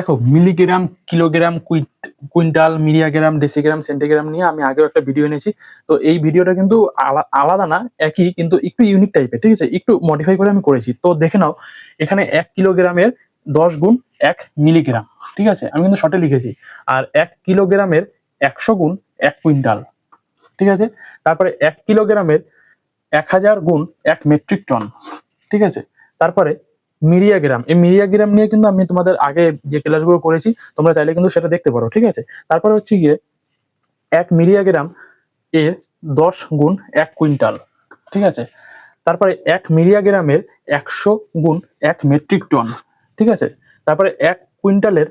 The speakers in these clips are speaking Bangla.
দেখো milligram kilogram quintal milligram decigram centigram নিয়ে আমি আগেও একটা ভিডিও এনেছি। তো এই ভিডিওটা কিন্তু আলা- আলাদা না, একই, কিন্তু একটু ইউনিক টাইপের ঠিক আছে? একটু মডিফাই করে আমি করেছি। তো দেখে নাও, এখানে এক কিলোগ্রামের দশ গুণ এক মিলিগ্রাম ঠিক আছে? আমি কিন্তু শর্টে লিখেছি। আর এক কিলোগ্রামের একশো গুণ এক কুইন্টাল ঠিক আছে? তারপরে এক কিলোগ্রামের এক হাজার গুণ এক মেট্রিক টন ঠিক আছে? তারপরে মিরিয়াগ্রাম। এই মিরিয়াগ্রাম নিয়ে কিন্তু আমি তোমাদের আগে যে ক্লাসগুলো করেছি, তোমরা চাইলে কিন্তু সেটা দেখতে পারো, ঠিক আছে? তারপরে হচ্ছে গিয়ে এক মিরিয়াগ্রাম এর দশ গুণ এক কুইন্টাল, ঠিক আছে? তারপরে এক মিরিয়াগ্রামের একশো গুণ এক মেট্রিক টন, ঠিক আছে? তারপরে এক কুইন্টালের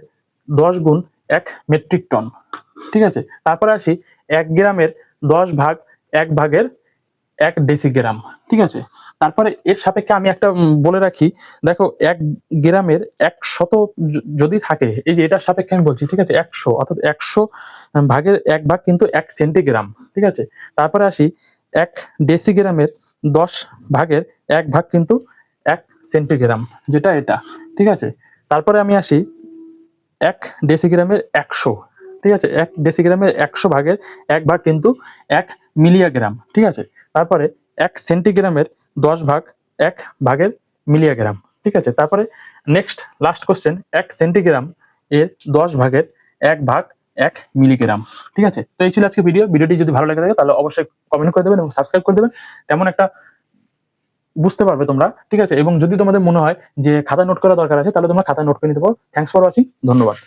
দশ গুণ এক মেট্রিক টন, ঠিক আছে? তারপরে আসি এক গ্রামের দশ ভাগ, এক ভাগের এক ডেসিগ্রাম ঠিক আছে? তারপরে এর সাপেক্ষে আমি একটা বলে রাখি, দেখো এক গ্রামের এক শত যদি থাকে, এই যে এটার সাপেক্ষে আমি বলছি, ঠিক আছে? একশো, অর্থাৎ একশো ভাগের এক ভাগ কিন্তু এক সেন্টিগ্রাম ঠিক আছে? তারপরে আসি, এক ডেসিগ্রামের দশ ভাগের এক ভাগ কিন্তু এক সেন্টিগ্রাম যেটা এটা, ঠিক আছে? তারপরে আমি আসি, এক ডেসিগ্রামের একশো, ঠিক আছে? এক ডেসিগ্রামের একশো ভাগের এক ভাগ কিন্তু এক মিলিয়াগ্রাম ঠিক আছে? তারপরে এক সেন্টিগ্রামের দশ ভাগ, এক ভাগের মিলিয়াগ্রাম ঠিক আছে? তারপরে নেক্সট লাস্ট কোশ্চেন এক সেন্টিগ্রাম এর দশ ভাগের এক ভাগ, এক মিলিগ্রাম। ঠিক আছে? তো এই ছিল আজকে ভিডিও ভিডিওটি যদি ভালো লাগে থাকে, তাহলে অবশ্যই কমেন্ট করে দেবেন এবং সাবস্ক্রাইব করে দেবেন। তেমন একটা বুঝতে পারবে তোমরা। ঠিক আছে? এবং যদি তোমাদের মনে হয় যে খাতা নোট করা দরকার আছে, তাহলে তোমরা খাতা নোট করে নিতে পারো। থ্যাংকস ফর ওয়াচিং ধন্যবাদ।